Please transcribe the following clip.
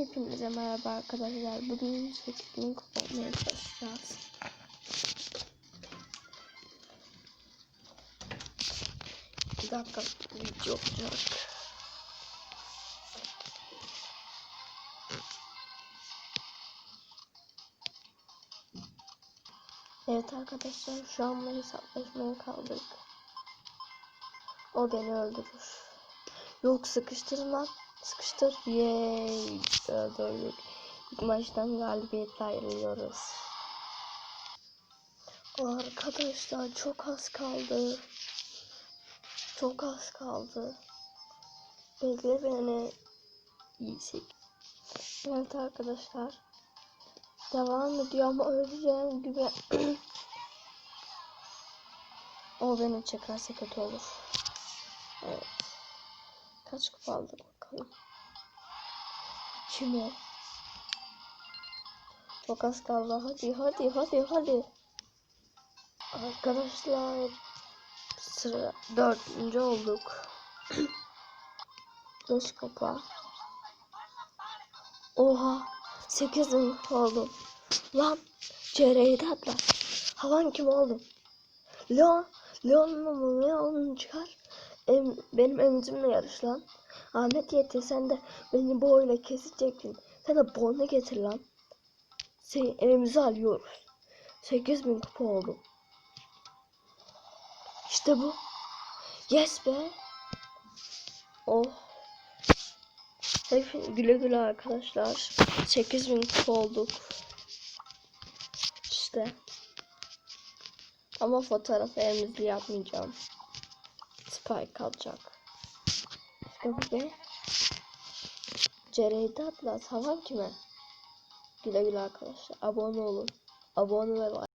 Hepinize merhaba arkadaşlar. Bugün 8000 kupa olmaya çalışacağız. Bir dakika video olacak. Evet arkadaşlar şu an bu hesaplaşmaya kaldık. O beni öldürür. Yok sıkıştırın Sıkıştır. Yeee. Öldürdük. İlk maçtan galibiyetle ayrılıyoruz. Arkadaşlar çok az kaldı. Çok az kaldı. Bekle beni. İyisik. Evet arkadaşlar. Devam ediyor ama öleceğim gibi. o beni çekerse kötü olur. Evet. Kaç kupa aldık bakalım. Kim o? Çok az kaldı. Hadi hadi hadi hadi. Arkadaşlar sıra dördüncü olduk. Beş kupa. Oha. Sekiz oldum. Lan. CR'yi de atla. Havan kim oğlum? Leon. Leon'un mu? Leon'un çıkar. Em, benim emzimle yarış lan. Ahmet yeter sen de beni boyla kesecektin. Sen de boynu getir lan. Seni evimize alıyoruz. 8000 kupa oldu. İşte bu. Yes be. Oh. Hep güle güle arkadaşlar. 8000 kupa olduk. İşte. Ama fotoğrafı elimizde yapmayacağım. Spike kalacak. Bu be. Cereydi Atlas. Havan kime? Güle güle arkadaşlar. Abone olun. Abone ve like.